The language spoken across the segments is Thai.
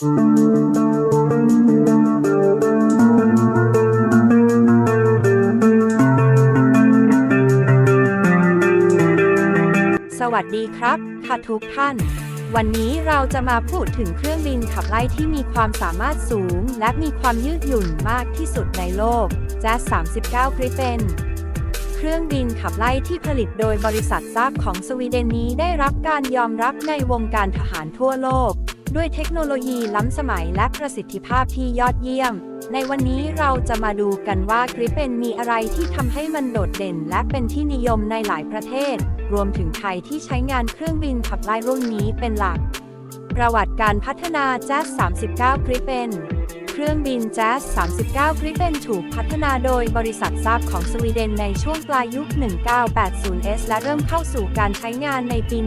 สวัสดีครับค่ะทุกท่าน วันนี้เราจะมาพูดถึงเครื่องบินขับไล่ที่มีความสามารถสูง และมีความยืดหยุ่นมากที่สุดในโลก Jazz 39 Gripen เครื่องบินขับไล่ที่ผลิตโดยบริษัทซาบของสวีเดนนี้ได้รับการยอมรับในวงการทหารทั่วโลก ด้วยเทคโนโลยีล้ำสมัยและประสิทธิภาพที่ยอดเยี่ยม ในวันนี้เราจะมาดูกันว่ากริปเปนมีอะไรที่ทำให้มันโดดเด่น และเป็นที่นิยมในหลายประเทศ รวมถึงไทยที่ใช้งานเครื่องบินขับไล่รุ่นนี้เป็นหลัก ประวัติการพัฒนา Jazz 39 Gripen เครื่องบิน Jazz 39 Gripen ถูกพัฒนาโดยบริษัทซาบของสวีเดนในช่วงปลายยุค 1980s และเริ่มเข้าสู่การใช้งานในปี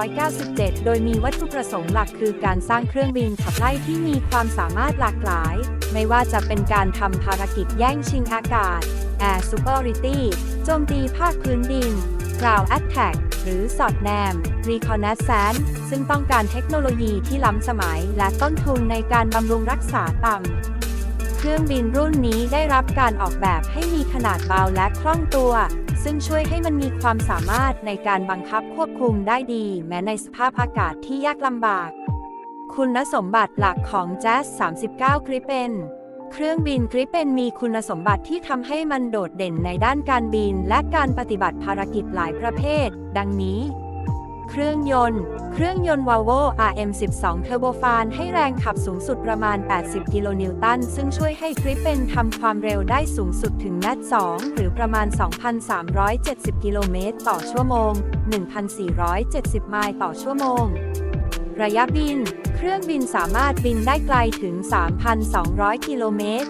1997 โดยมีวัตถุประสงค์หลักคือการสร้างเครื่องบินขับไล่ที่มีความสามารถหลากหลาย ไม่ว่าจะเป็นการทำภารกิจแย่งชิงอากาศ Air Superiority โจมตีภาคพื้นดิน Ground Attack หรือสอดแนม Reconnaissance ซึ่งต้องการเทคโนโลยีที่ล้ำสมัยและต้นทุนในการบำรุงรักษาต่ำ เครื่องบินรุ่นนี้ได้รับการออกแบบให้มีขนาดเบาและคล่องตัว ซึ่งช่วยให้มันมีความสามารถในการบังคับควบคุมได้ดี แม้ในสภาพอากาศที่ยากลำบาก คุณสมบัติหลักของ Jazz 39 Gripen เครื่องบินกริปเป็นมีคุณสมบัติที่ทำให้มันโดดเด่นในด้านการบินและการปฏิบัติภารกิจหลายประเภท ดังนี้ เครื่องยนต์ เครื่องยนต์ Volvo RM12 Turbofan ให้แรงขับสูงสุดประมาณ 80 กิโลนิวตัน ซึ่งช่วยให้กริปเป็นทำความเร็วได้สูงสุดถึงแมต2หรือประมาณ 2,370 กิโลเมตรต่อชั่วโมง 1,470 ไมล์ต่อชั่วโมง ระยะบิน เครื่องบินสามารถบินได้ไกลถึง 3,200 กิโลเมตร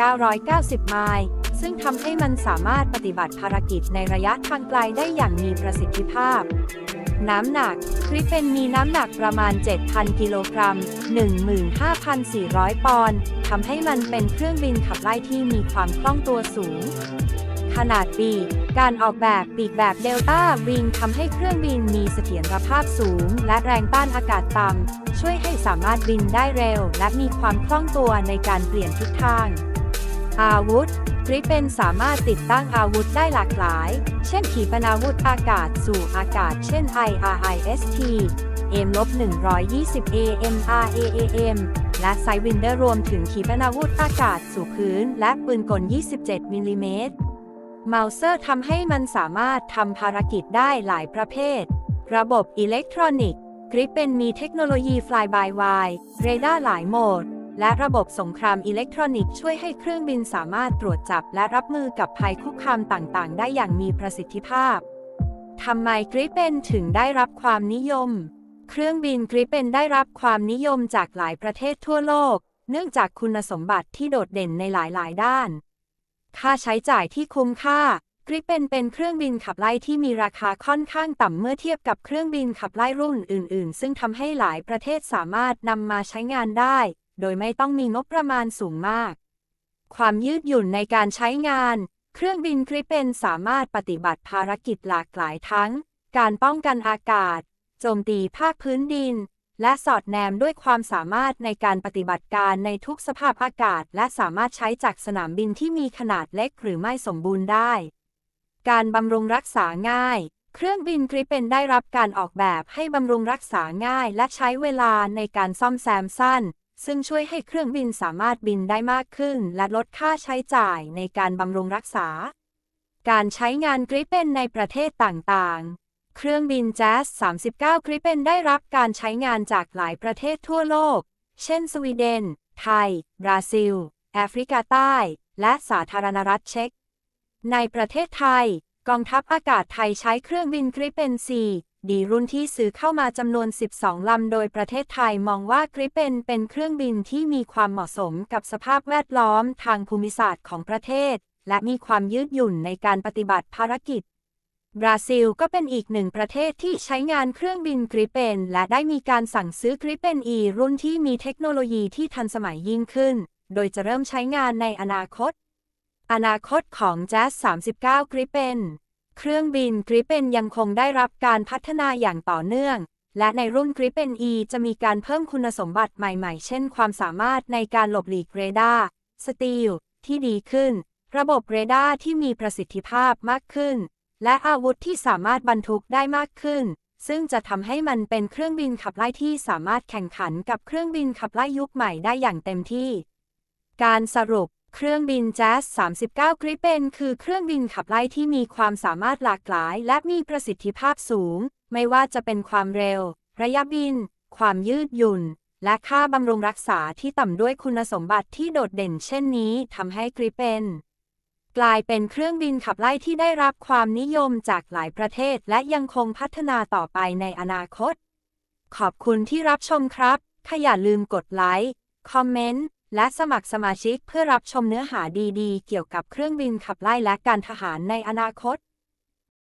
1,990 ไมล์ ซึ่งทำให้มันสามารถปฏิบัติภารกิจในระยะทางไกลได้อย่างมีประสิทธิภาพ น้ำหนักกริปเปนมีน้ำหนักประมาณ 7,000 กิโลกรัม 15,400 ปอนด์ ทำให้มันเป็นเครื่องบินขับไล่ที่มีความคล่องตัวสูง ขนาดปีก การออกแบบปีกแบบเดลต้าวิงทำให้เครื่องบินมีเสถียรภาพสูง และแรงต้านอากาศต่ำ ช่วยให้สามารถบินได้เร็ว และมีความคล่องตัวในการเปลี่ยนทิศทาง อาวุธกริปเปนสามารถติดตั้งอาวุธได้หลากหลาย เช่นขีปนาวุธอากาศสู่อากาศ เช่น IRIST M-120 AMRAAM และไซวินเดอร์รวมถึงขีปนาวุธอากาศสู่พื้น และปืนกล 27 มิลลิเมตร เมาเซอร์ทำให้มันสามารถทำภารกิจได้หลายประเภท ระบบอิเล็กทรอนิกส์กริปเป็นมีเทคโนโลยี Fly-by-wire เรดาร์หลายโหมด และระบบสงครามอิเล็กทรอนิกส์ช่วยให้เครื่องบินสามารถตรวจจับและรับมือกับภัยคุกคามต่างๆ ได้อย่างมีประสิทธิภาพทำไมกริปเป็นถึงได้รับความนิยม เครื่องบินกริปเป็นได้รับความนิยมจากหลายประเทศทั่วโลก เนื่องจากคุณสมบัติที่โดดเด่นในหลายๆ ด้าน ค่าใช้จ่ายที่คุ้มค่ากริปเป็นเป็นเครื่องบินขับไล่ที่มีราคาค่อนข้างต่ำเมื่อเทียบกับเครื่องบินขับไล่รุ่นอื่น ๆ ซึ่งทำให้หลายประเทศสามารถนำมาใช้งานได้ โดยไม่ต้องมีงบประมาณสูงมาก ความยืดหยุ่นในการใช้งาน เครื่องบินกริปเป็นสามารถปฏิบัติภารกิจหลากหลายทั้ง การป้องกันอากาศ โจมตีภาคพื้นดิน และสอดแนมด้วยความสามารถในการปฏิบัติการในทุกสภาพอากาศ และสามารถใช้จากสนามบินที่มีขนาดเล็กหรือไม่สมบูรณ์ได้ การบำรุงรักษาง่าย เครื่องบินกริปเป็นได้รับการออกแบบให้บำรุงรักษาง่าย และใช้เวลาในการซ่อมแซมสั้น ซึ่งช่วยให้เครื่องบินสามารถบินได้มากขึ้น และลดค่าใช้จ่ายในการบำรุงรักษา การใช้งานกริปเป็นในประเทศต่างๆ เครื่องบิน Jazz 39กริปเป็นได้รับการใช้งานจากหลายประเทศทั่วโลก เช่น สวีเดน ไทย บราซิล แอฟริกาใต้ และสาธารณรัฐเช็ก ในประเทศไทย กองทัพอากาศไทยใช้เครื่องบินกริปเป็น4ดีรุ่นที่ซื้อเข้ามาจำนวน 12 ลำ โดยประเทศไทยมองว่ากริปเป็นเป็นเครื่องบินที่มีความเหมาะสมกับสภาพแวดล้อมทางภูมิศาสตร์ของประเทศ และมีความยืดหยุ่นในการปฏิบัติภารกิจ บราซิลก็เป็นอีกหนึ่งประเทศที่ใช้งานเครื่องบินกริเปนและได้มีการสั่งซื้อกริเป็น E รุ่นที่มีเทคโนโลยีที่ทันสมัยยิ่งขึ้น โดยจะเริ่มใช้งานในอนาคต อนาคตของ Jazz 39 Gripen เครื่องบิน Gripen ยังคงได้รับการพัฒนาอย่างต่อเนื่อง และในรุ่น Gripen E จะมีการเพิ่มคุณสมบัติใหม่ๆ เช่น ความสามารถในการหลบหลีกเรดาร์สตีลที่ดีขึ้น ระบบเรดาร์ที่มีประสิทธิภาพมากขึ้น และอาวุธที่สามารถบรรทุกได้มากขึ้น ซึ่งจะทำให้มันเป็นเครื่องบินขับไล่ที่สามารถแข่งขันกับเครื่องบินขับไล่ยุคใหม่ได้อย่างเต็มที่ การสรุปเครื่องบิน Jazz 39 Gripen คือเครื่องบินขับไล่ที่มีความสามารถหลากหลาย และมีประสิทธิภาพสูง ไม่ว่าจะเป็นความเร็ว ระยะบิน ความยืดหยุ่น และค่าบำรุงรักษาที่ต่ำด้วยคุณสมบัติที่โดดเด่นเช่นนี้ทำให้ Gripen กลายเป็นเครื่องบินขับไล่ที่ได้รับความนิยมจากหลายประเทศ และยังคงพัฒนาต่อไปในอนาคต ขอบคุณที่รับชมครับ ถ้าอย่าลืมกดไลค์ คอมเมนต์ และสมัครสมาชิกเพื่อรับชมเนื้อหาดีๆ เกี่ยวกับเครื่องบินขับไล่และการทหารในอนาคต